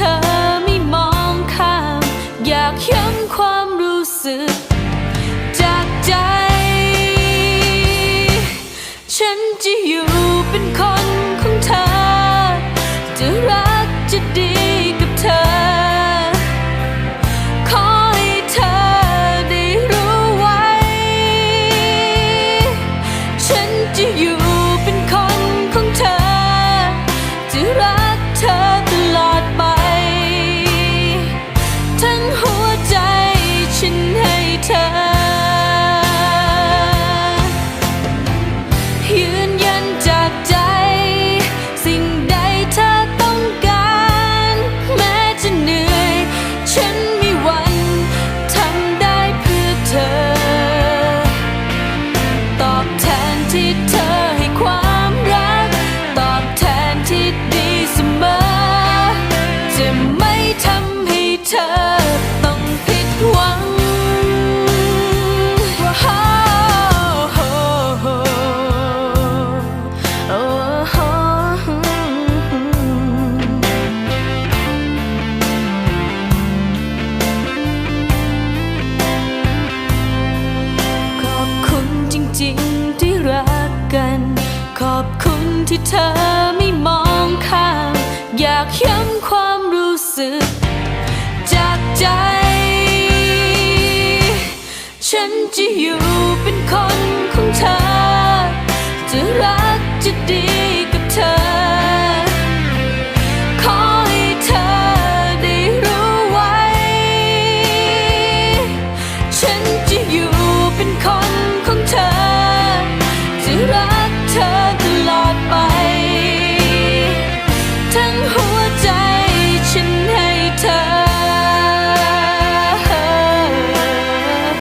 ธอไม่มองข้าม อยากย้ำความรู้สึก จากใจ ฉันจะอยู่เป็นคนของเธอ จะรักจะดี รักกัน ขอบคุณที่เธอไม่มองข้าม อยากย้ำความรู้สึก จากใจ ฉันจะอยู่